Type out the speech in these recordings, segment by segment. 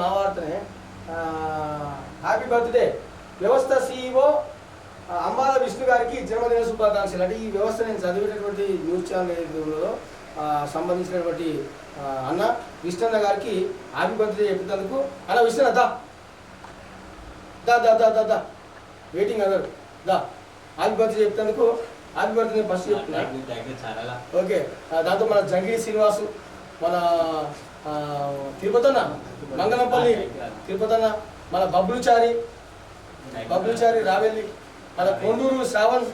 మా వార్తనే happy birthday వ్యవస్థ సీఈఓ అంబాల విష్ణు గారికి జన్మదిన శుభాకాంక్షలు. అంటే ఈ వ్యవస్థ నేను చదివేటటువంటి న్యూస్ ఛానల్ సంబంధించినటువంటి అన్న విష్ణన్న గారికి హ్యాపీ బర్త్డే చెప్పినందుకు. అన్న విష్ణన్న దా. దా దా దా దా దా. వెయిటింగ్ అన్నారు దా. హ్యాపీ బర్త్డే చెప్పినందుకు. హ్యాపీ బర్త్డే ఫస్ట్ చెప్తున్నా. ఓకే. దాంతో మన జంగిరి శ్రీనివాసు మన తిరుపతి అన్న మంగళంపల్లి తిరుపతి అన్న మన బబ్లుచారి బబ్లుచారి రావెల్లి మన కొండూరు శ్రావణ్.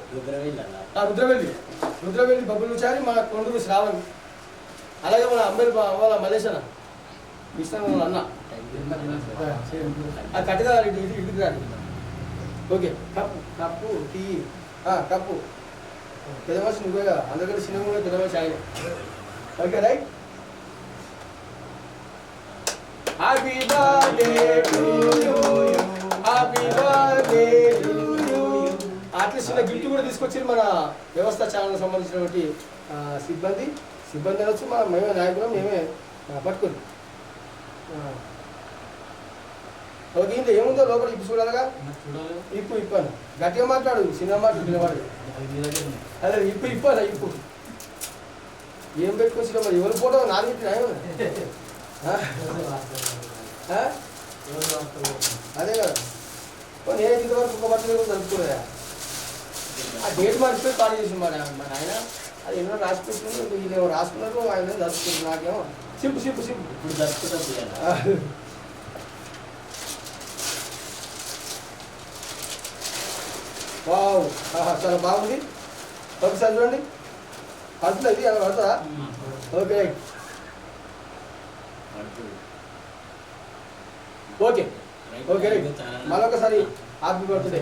రుద్రవెల్లి రుద్రవెల్లి బబ్బులుచారి మన కొండూరు శ్రావణ్. అలాగే మన అంబేల్ వాళ్ళ మలేసన అన్న. ఇష్టం వాళ్ళ అన్న అది కట్టుగా ఇటు ఇటు ఇటుకు రాదు okay. Cup cup tea. Cup. పెద్ద మనిషి నువ్వేగా అందరికీ సినిమా కూడా పెద్ద మనిషి ఆయన. Okay right? Happy birthday to you happy birthday to you at least చిన్న గిఫ్ట్ కూడా తీసుకొచ్చింది మన వ్యవస్థ ఛానల్ సంబంధించినటువంటి సిబ్బంది. సిబ్బంది అనొచ్చు మనం మేమే నాయకులం మేమే ఆ, పట్టుకుని. ఓకే ఇంత ఏముందో లోపల ఇప్పు చూడాలిగా? ఇప్పు ఇప్పాను గట్టిగా మాట్లాడు సినిమా మాట్లాడు అదే ఇప్పు ఇప్పాను ఇప్పు. ఏం పెట్టుకొచ్చిన మరి ఎవరు ఫోటో? నాది పెట్టినా అదే కదా ఓ నేను ఇంతవరకు ఒక బట్టలు కూడా జరుపుకోలేదా ఆ డేట్ మర్చిపోయి పాడు చేసి మా నాయన మా నాయన అది ఎన్నో రాసి పెట్టుకుని వీళ్ళు రాసుకున్నారు ఆయన జరుపుకుంటారు నాకేమో సింపు సింపు సింపు ఇప్పుడు దక్కుతుంది ఆ. వావ్ ఆహా, చాలా బాగుంది ఒకసారి చూడండి పడుతుంది అది అలా పడుతుందా okay right okay okay right మళ్ళొకసారి హ్యాపీ బర్త్డే